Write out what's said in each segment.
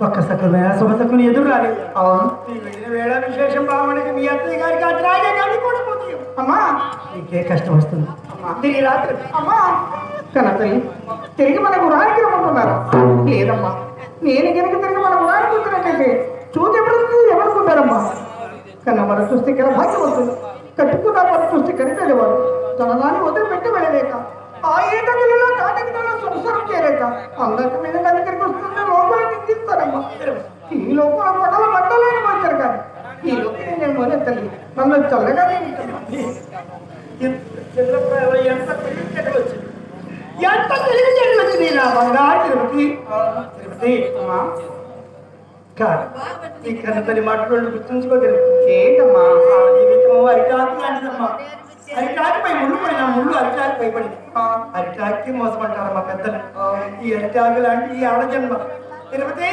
ఒక్క సకలమైన శుభసకుని ఎదురు రాలేదు అవును. ఈ వెళ్ళిన వేళ విశేషం బావడానికి మీ అత్తయ్య గారికి అట్లాగే కానీ కూడా పోతాయి. అమ్మా! నీకే కష్టం వస్తుంది. తిరిగి రాత్రి. అమ్మా! కనతల్లి తిరిగి మన గురానికి రమ్మంటున్నారు. లేదమ్మా. నేను కనుక తిరిగి మన గురానికి వచ్చినట్టయితే చూసి ఎవరు ఎవరుకుంటారమ్మా? కన్నా మన చూస్తే ఇక్కడ కదా వస్తుంది కట్టుకున్న మన చూస్తే కనిపెట్టేవారు తనదాన్ని వదిలిపెట్టి వెళ్ళలేక ఆ ఈత నెలలో తాటకి తల్లి మమ్మల్ని చల్లగా నియమించమ్మా. చంద్రప్రభ ఎంత తెలివితేటలు వచ్చింది ఎంత తెలివితేటలు వచ్చింది నా బంగారు తిరుపతి? తిరుపతి అమ్మా. కాదు ఈ కన్నతని మాటలు తిరుపతి. ఏంటమ్మా? ఆ జీవితం అరిటాకు లాంటిదమ్మా. అరిటాకుపై ముళ్ళు పడిన ముళ్ళు అరిటాకుపై పడింది అరిటాకి మోసమంటారు పెద్దలు. ఈ అరిటాకు లాంటి ఈ ఆడజన్మ. తిరుపతి!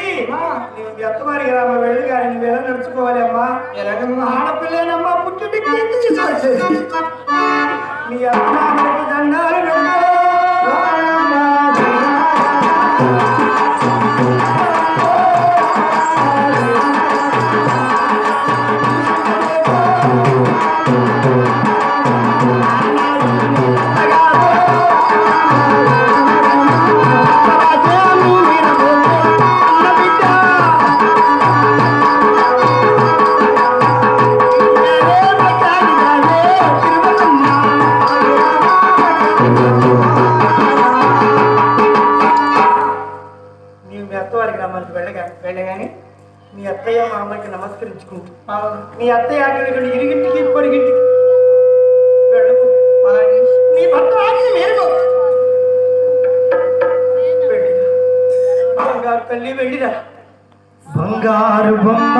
నీవు ఎత్తవారి రామ వెళ్ళి కానీ నువ్వు ఎలా నడుచుకోవాలి అమ్మా. ఎలాగమ్మా ఆడపిల్లనమ్మా పుట్టింటికి నీ అత్తమామలకు దండాలు నీవు మీ అత్తవారికి రమ్మని వెళ్ళగా వెళ్ళగానే మీ అత్తయ్య మా అమ్మకి నమస్కరించుకుంటూ మీ అత్తయ్య ఆటలు ఇరిగింటికి పొరిగింటికి వెళ్ళకు. అలాగే నీ భర్త ఆగి మేరకు. బంగారు తల్లి వెళ్ళిరా. బంగారు బొమ్మ